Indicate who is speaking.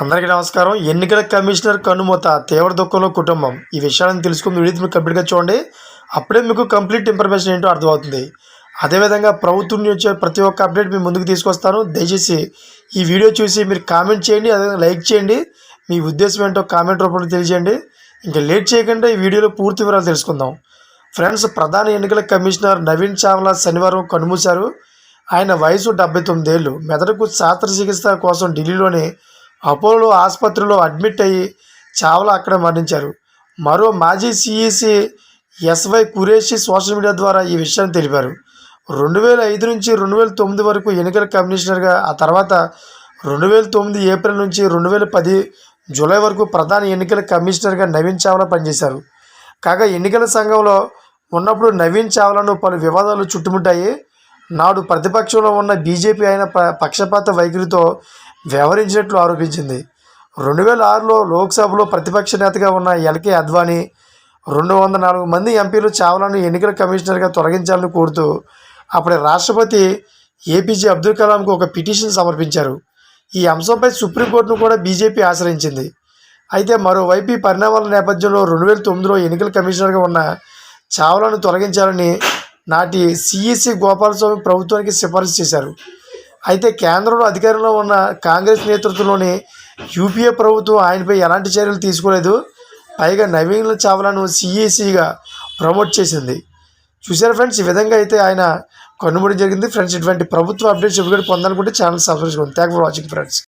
Speaker 1: అందరికీ నమస్కారం. ఎన్నికల కమిషనర్ కనుమూత తీవ్ర దుఃఖంలో కుటుంబం. ఈ విషయాలను తెలుసుకుని వీడియో మీరు కంప్లీట్గా చూడండి. అప్పుడే మీకు కంప్లీట్ ఇన్ఫర్మేషన్ ఏంటో అర్థమవుతుంది. అదేవిధంగా ప్రభుత్వం నుంచి ప్రతి ఒక్క అప్డేట్ మీ ముందుకు తీసుకొస్తాను. దయచేసి ఈ వీడియో చూసి మీరు కామెంట్ చేయండి అదే లైక్ చేయండి. మీ ఉద్దేశం ఏంటో కామెంట్ రూపంలో తెలియజేయండి. ఇంకా లేట్ చేయకుండా ఈ వీడియోలో పూర్తి వివరాలు తెలుసుకుందాం. ఫ్రెండ్స్ ప్రధాన ఎన్నికల కమిషనర్ నవీన్ చావ్లా శనివారం కనుమూశారు ఆయన వయసు డెబ్బై తొమ్మిదేళ్ళు. మెదడుకు శాస్త్రచికిత్స కోసం ఢిల్లీలోని అపోలో ఆసుపత్రిలో అడ్మిట్ అయ్యి చావల అక్కడ మరణించారు. మరో మాజీ CEC SY Qureshi social media ద్వారా ఈ విషయాన్ని తెలిపారు. రెండు వేల ఐదు నుంచి రెండు వేల తొమ్మిది వరకు ఎన్నికల కమిషనర్గా ఆ తర్వాత రెండు వేల తొమ్మిది ఏప్రిల్ నుంచి రెండు వేల పది జూలై వరకు ప్రధాన ఎన్నికల కమిషనర్గా నవీన్ చావ్లా పనిచేశారు. కాగా ఎన్నికల సంఘంలో ఉన్నప్పుడు నవీన్ చావ్లాను పలు వివాదాలు చుట్టుముట్టాయి. నాడు ప్రతిపక్షంలో ఉన్న బీజేపీ అయిన ప- పక్షపాత వైఖరితో వ్యవహరించినట్లు ఆరోపించింది. రెండు వేల ఆరులో లోక్సభలో ప్రతిపక్ష నేతగా ఉన్న ఎల్కే అద్వానీ రెండు వందల నాలుగు మంది ఎంపీలు చావలను ఎన్నికల కమిషనర్గా తొలగించాలని కోరుతూ అప్పటి రాష్ట్రపతి ఏపీజే అబ్దుల్ కలాంకు ఒక పిటిషన్ సమర్పించారు. ఈ అంశంపై సుప్రీంకోర్టును కూడా బీజేపీ ఆశ్రయించింది. అయితే మరోవైపు ఈ పరిణామాల నేపథ్యంలో రెండు వేల తొమ్మిదిలో ఎన్నికల కమిషనర్గా ఉన్న చావలను తొలగించాలని నాటి సిఈసి గోపాలస్వామి ప్రభుత్వానికి సిఫారసు చేశారు. అయితే కేంద్రంలో అధికారంలో ఉన్న కాంగ్రెస్ నేతృత్వంలోని యూపీఏ ప్రభుత్వం ఆయనపై ఎలాంటి చర్యలు తీసుకోలేదు. పైగా నవీన్ చావ్లాను సిఈసిగా ప్రమోట్ చేసింది. చూసారు ఫ్రెండ్స్? ఈ విధంగా అయితే ఆయన కన్నుమూడి జరిగింది. ఫ్రెండ్స్ ఇటువంటి ప్రభుత్వ అప్డేట్స్ ఎప్పుడు పొందాలనుకుంటే ఛానల్ సబ్స్క్రైబ్ చేసుకోండి. Thank for watching friends.